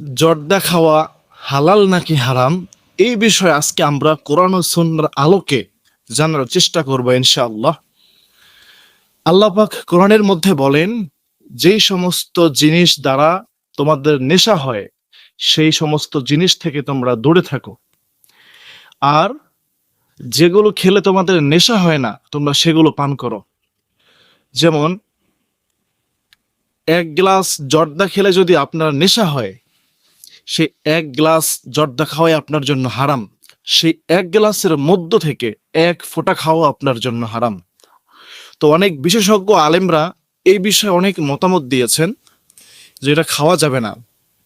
জর্দা খাওয়া হালাল নাকি হারাম? এই বিষয়ে আজকে আমরা কোরআন ও সুন্নাহর আলোকে জানার চেষ্টা করব ইনশাআল্লাহ। আল্লাহ পাক কোরআনের মধ্যে বলেন, যেই সমস্ত জিনিস দ্বারা তোমাদের নেশা হয়, সেই সমস্ত জিনিস থেকে তোমরা দূরে থাকো। আর যেগুলো খেলে তোমাদের নেশা হয় না, তোমরা সেগুলো পান করো। যেমন, এক গ্লাস জর্দা খেলে যদি আপনার নেশা হয় সেই এক গ্লাস জর্দা খাওয়াই আপনার জন্য হারাম। সেই এক গ্লাসের মধ্য থেকে এক ফোঁটা খাওয়া আপনার জন্য হারাম। তো অনেক বিশেষজ্ঞ আলেমরা এই বিষয়ে অনেক মতামত দিয়েছেন যে এটা খাওয়া যাবে না।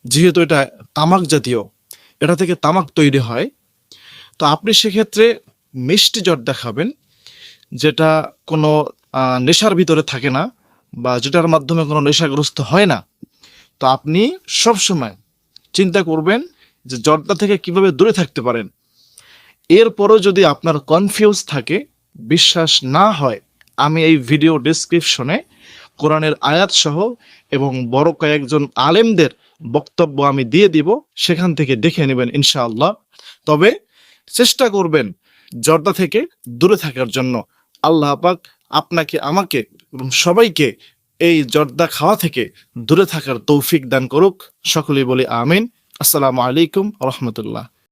যেহেতু এটা তামাক জাতীয়, এটা থেকে তামাক তৈরি হয়। তো আপনি সেক্ষেত্রে মিষ্টি জর্দা খাবেন, যেটা কোনো নেশার ভিতরে থাকে না বা যেটার মাধ্যমে কোনো নেশাগ্রস্ত হয় না। তো আপনি সব সময় চিন্তা করবেন যে জর্দা থেকে কীভাবে দূরে থাকতে পারেন। এরপরও যদি আপনার কনফিউজ থাকে, বিশ্বাস না হয়, আমি এই ভিডিও ডেসক্রিপশনে কোরআনের আয়াত সহ এবং বড় কয়েকজন আলেমদের বক্তব্য আমি দিয়ে দিব, সেখান থেকে দেখে নেবেন ইনশাআল্লাহ। তবে চেষ্টা করবেন জর্দা থেকে দূরে থাকার জন্য। আল্লাহ পাক আপনাকে, আমাকে এবং সবাইকে এই জর্দা খাওয়া থেকে দূরে থাকার তৌফিক দান করুক। সকলেই বলি আমিন। আসসালামু আলাইকুম রহমতুল্লাহ।